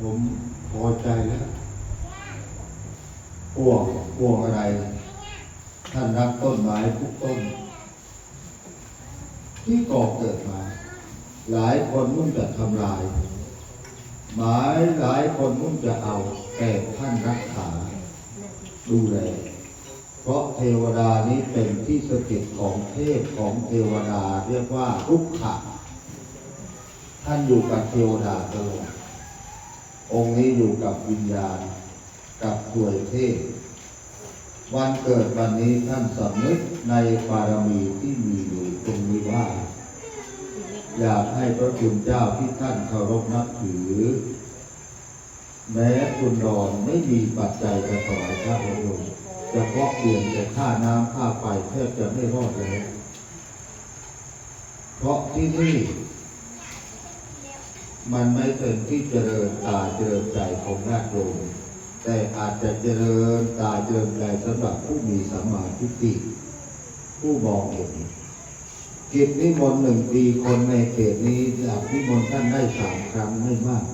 ผมพอใจแล้วห่วงห่วงอะไร ท่านรักต้นไม้ทุกต้น ที่ก่อเกิดมา หลายคนมุ่งจะทำลาย หมายหลายคนมุ่งจะเอา แต่ท่านรักษา ดูแลเพราะเทวดานี้เป็นที่สถิตของเทพของเทวดาเรียกว่ารุกขะท่านอยู่กับเทวดาตลอด องค์นี้อยู่กับวิญญาณ กับถวยเทพวันเกิดวันนี้ท่านสำนึกในบารมีที่มีอยู่ตรงนี้ว่า อยากให้พระคุณเจ้าที่ท่านเคารพนับถือ แม้คุณรอนไม่มีปัจจัยจะถวายพระองค์จะเพาะเปลี่ยนแต่ค่าน้ำค่าไฟแทบจะไม่รอดแล้วเพราะที่นี่ มันไม่เป็นที่เจริญตาเจริญใจของญาติโยมแต่อาจจะเจริญตาเจริญใจสำหรับผู้มีสัมมาทิฏฐิผู้มองเห็นกิจนิมนต์หนึ่งปีคนในเขตนี้อยากนิมนต์ท่านได้สามครั้งไม่มาก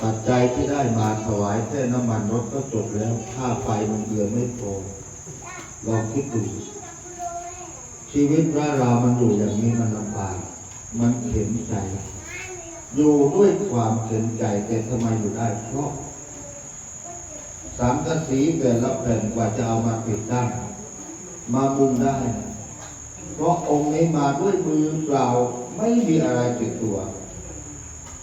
ปัจจัยที่ได้มาถวายแค่น้ำมันรถก็จบแล้วค่าไฟมันเดือนไม่พอลองคิดดูชีวิตพระเรามันอยู่อย่างนี้มันลำบากมันเข็นใจ อยู่ด้วยความเข็นใจแต่ทำไมอยู่ได้เพราะสามกสีแต่ละแผ่นกว่าจะเอามาปิดตั้งมามุงได้ เพราะองค์นี้มาด้วยมือเปล่าไม่มีอะไรติดตัว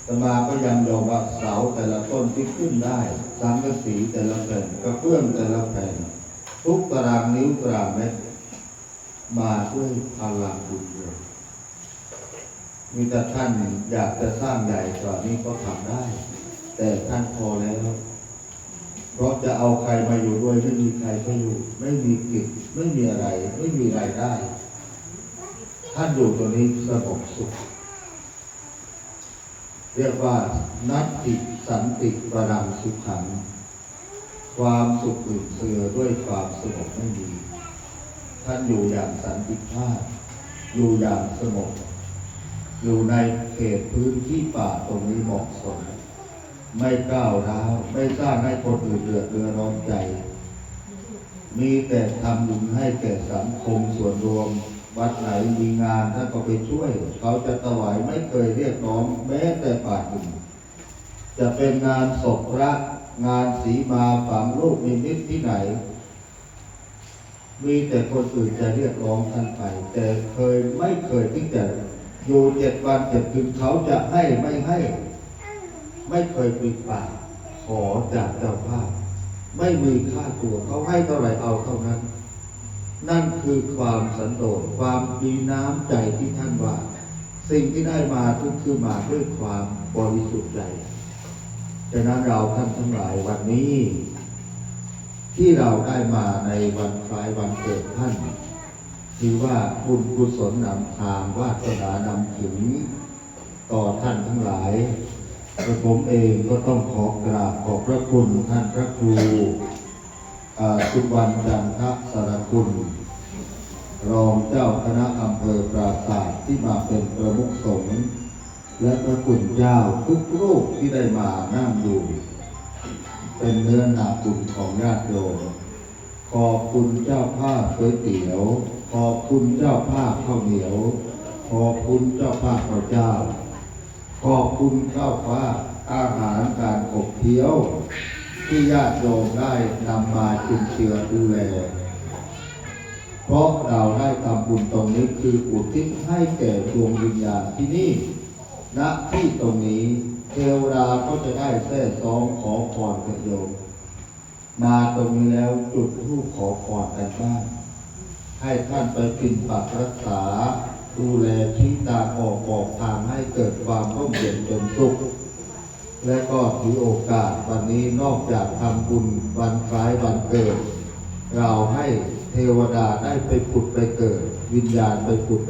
ตมาก็ยังยอมว่าเสาแต่ละต้นที่ขึ้นได้สังกสีแต่ละแผ่นกระเพื่อมแต่ละแผ่นทุกตารางนิ้วตารางเม็ดมาด้วยพลังบุญเลย มีแต่ท่านอยากจะสร้างใหญ่กว่านี้ก็ทำได้ แต่ท่านพอแล้ว เพราะจะเอาใครมาอยู่ด้วยไม่มีใครก็อยู่ ไม่มีกิจไม่มีอะไร ไม่มีรายได้ ท่านอยู่ตัวนี้สงบสุข เรียกว่า นัตติสันติบารังสุขัง ความสุขอื่นเสือด้วยความสงบไม่มี ท่านอยู่อย่างสันติภาพ อยู่อย่างสงบ อยู่ในเขตพื้นที่ป่าตรงนี้เหมาะสม ไม่ก้าวร้าวไม่สร้างให้คนอื่นเดือดเรือร้อนใจ มีแต่ทำบุญให้แก่สังคมส่วนรวม วัดไหนมีงานท่านก็ไปช่วย เขาจะถวายไม่เคยเรียกร้องแม้แต่บาทหนึ่งจะเป็นงานศพพระงานสีมาฝังลูกนิมิตที่ไหน มีแต่คนอื่นจะเรียกร้องท่านไป แต่เคยไม่เคยที่จะ อยู่เจ็ดวันเจ็ดคืนเขาจะให้ไม่ให้ ไม่เคยปิดปากขอจากเจ้าภาพ ไม่มีค่าตัวเขาให้เท่าไหร่เอาเท่านั้น นั่นคือความสันโดษความมีน้ำใจที่ท่านว่า สิ่งที่ได้มาทุกคือมาด้วยความบริสุทธิ์ใจฉะนั้นเราท่านทั้งหลายวันนี้ ที่เราได้มาในวันคล้ายวันเกิดท่าน ถือว่าบุญกุศลนำทางวาสนานำถึงต่อท่านทั้งหลายกระผมเองก็ต้องขอกราบขอบพระคุณท่านพระครูอ่าสุวรรณจันทสารคุณ รองเจ้าคณะอำเภอปราศาสตร์ที่มาเป็นประมุขสงฆ์และพระคุณเจ้าทุกรูปที่ได้มานั่งอยู่เป็นเนื้อนาบุญของญาติโยมขอบคุณเจ้าภาพก๋วยเตี๋ยว ขอบคุณเจ้าภาพข้าวเหนียว ขอบคุณเจ้าภาพข้าวเจ้า ขอบคุณเจ้าภาอาหารการขบเคี้ยว ที่ญาติโยมได้นำมาจุนเจือดูแล เพราะเราได้ทำบุญตรงนี้คืออุทิศให้แก่ดวงวิญญาณที่นี่ณที่ตรงนี้เทวดาก็จะได้แท้ซองขอพรกับโยม มาตรงนี้แล้วจุดรูปขอพรกันบ้าง ให้ท่านไปกินปักรักษา ดูแลชี้ตาออกบอกทางให้เกิดความร่มเย็นเป็นสุข และก็ถือโอกาสวันนี้นอกจากทำบุญวันคล้ายวันเกิด เราให้เทวดาได้ไปผุดไปเกิด วิญญาณไปผุด